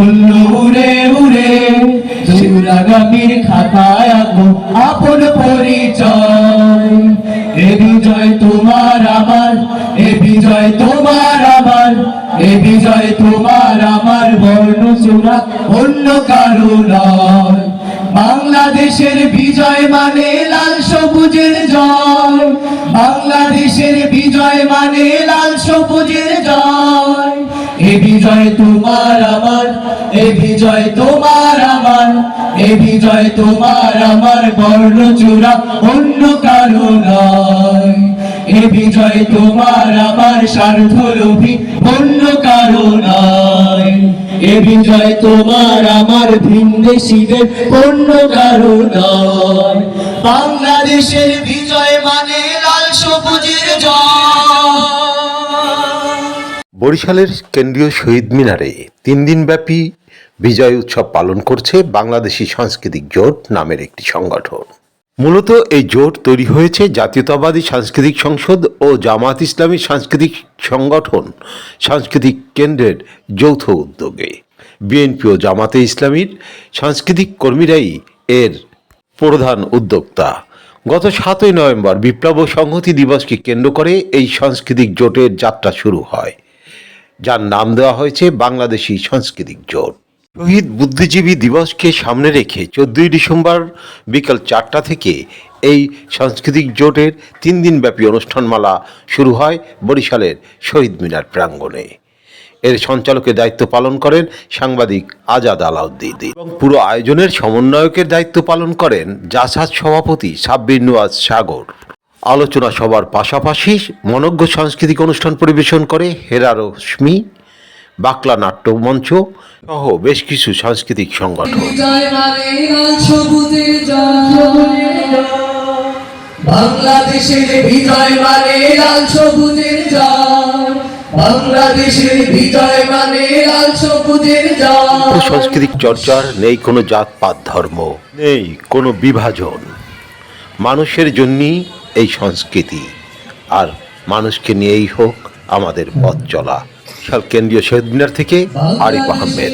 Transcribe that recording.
ফুল্ল উড়ে উড়ে চূড়াগামীর খাতায় আঁকো আপন পরিচয়। এ বিজয় তোমার আমার, এ বিজয় তোমার আমার, এ বিজয় তোমার আমার বর্ণ চূড়া অন্য কারও নয়। বাংলাদেশের বিজয় মানে লাল সবুজের জয়। বাংলাদেশের বিজয় মানে লাল সবুজের জয়। এ বিজয় তোমার আমার, এ বিজয় তোমার আমার, এ বিজয় তোমার আমার বর্ণ চূড়া অন্য কারও নয়। এ বিজয় তোমার আমার স্বার্থ লোভী অন্য কারও নয়। এ বিজয় তোমার আমার ভিনদেশীদের অন্য কারও নয়। বাংলাদেশের বিজয় মানে লাল সবুজের জয়। বরিশালের কেন্দ্রীয় শহীদ মিনারে তিন দিনব্যাপী বিজয় উৎসব পালন করছে বাংলাদেশি সাংস্কৃতিক জোট নামের একটি সংগঠন। মূলত এই জোট তৈরি হয়েছে জাতীয়তাবাদী সাংস্কৃতিক সংসদ ও জামাত ইসলামী সাংস্কৃতিক সংগঠন সাংস্কৃতিক কেন্দ্রের যৌথ উদ্যোগে। বিএনপি ও জামাতে ইসলামীর সাংস্কৃতিক কর্মীরাই এর প্রধান উদ্যোক্তা। গত সাতই নভেম্বর বিপ্লব ও সংহতি দিবসকে কেন্দ্র করে এই সাংস্কৃতিক জোটের যাত্রা শুরু হয়। যার নাম দেওয়া হয়েছে বাংলাদেশি সাংস্কৃতিক জোট। শহীদ বুদ্ধিজীবী দিবসকে সামনে রেখে চোদ্দই ডিসেম্বর বিকাল চারটা থেকে এই সাংস্কৃতিক জোটের তিন দিনব্যাপী অনুষ্ঠানমালা শুরু হয় বরিশালের শহীদ মিনার প্রাঙ্গণে। এর সঞ্চালকের দায়িত্ব পালন করেন সাংবাদিক আজাদ আলাউদ্দিন। এবং পুরো আয়োজনের সমন্বয়কের দায়িত্ব পালন করেন জাসাদ সভাপতি সাব্বির নুয়াজ সাগর। আলোচনা সবার পাশাপাশি মনজ্ঞ সাংস্কৃতিক অনুষ্ঠান পরিবেশন করে হেরা রশ্মি বাকলা নাট্য মঞ্চ সহ বেশ কিছু সাংস্কৃতিক সংগঠন। মানে বাংলাদেশের বিজয় মানে লাল সবুজের জয় বাংলাদেশের বিজয় মানে লাল সবুজের জয় সাংস্কৃতিক চর্চার নেই কোনো জাতপাত ধর্ম নেই কোনো বিভাজন। মানুষের জন্যই এই সংস্কৃতি। আর মানুষকে নিয়েই হোক আমাদের পথ চলা। কেন্দ্রীয় শহীদ মিনার থেকে আরিফ আহমেদ।